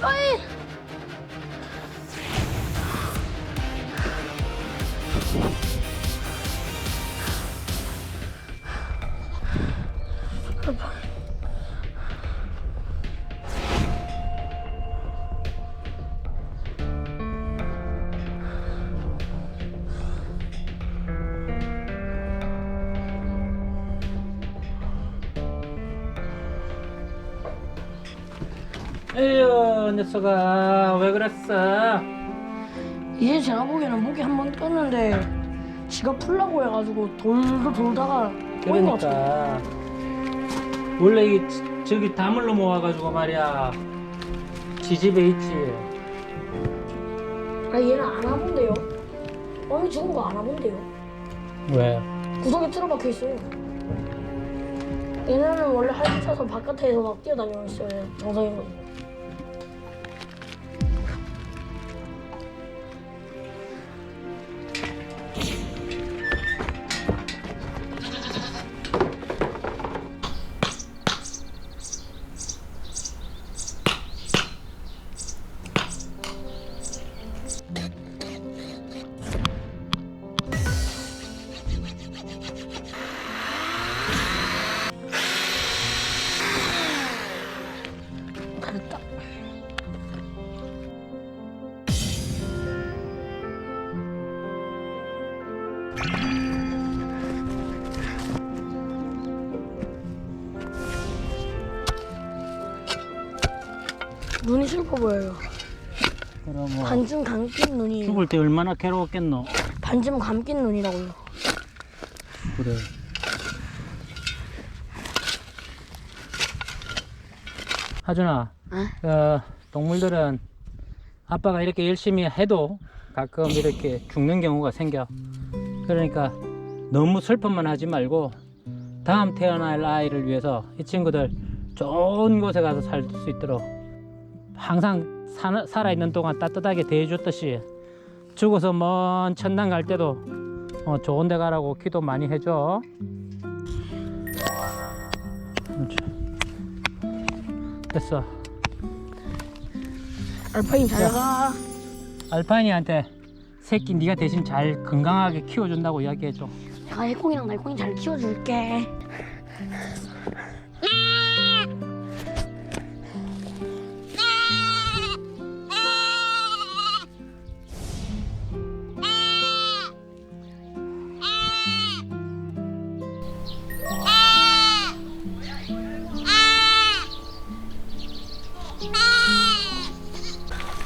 可以。老。 에휴 녀석아 왜 그랬어? 이제 제가 보기에는 목이 한번 떴는데 지가 풀라고 해가지고 돌도 돌다가 꼬인 것 같아. 그러니까 원래 이 지- 저기 다물러 모아가지고 말이야 지 집에 있지 아 얘는 안 와본대요. 어미 죽은 거 안 와본대요. 왜? 구석에 틀어박혀 있어요. 얘네는 원래 활기 차서 바깥에서 막 뛰어다니고 있어요. 정상이거든요. 눈이 슬퍼 보여요. 그럼 뭐 반쯤 감긴 눈이 죽을 때 얼마나 괴로웠겠노 반쯤 감긴 눈이라고요. 그래 하준아 에? 어, 동물들은 아빠가 이렇게 열심히 해도 가끔 이렇게 죽는 경우가 생겨 그러니까 너무 슬픔만 하지 말고 다음 태어날 아이를 위해서 이 친구들 좋은 곳에 가서 살 수 있도록 항상 사, 살아있는 동안 따뜻하게 대해줬듯이 죽어서 먼 천당 갈 때도 어, 좋은 데 가라고 기도 많이 해줘. 됐어 알파인 잘 가. 알파인이한테 새끼 네가 대신 잘 건강하게 키워준다고 이야기해줘 내가 해콩이랑 날콩이 잘 키워줄게.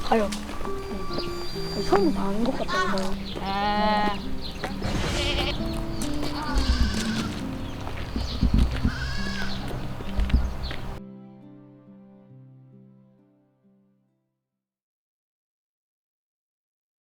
가요. 처음 봐는 것 같아요.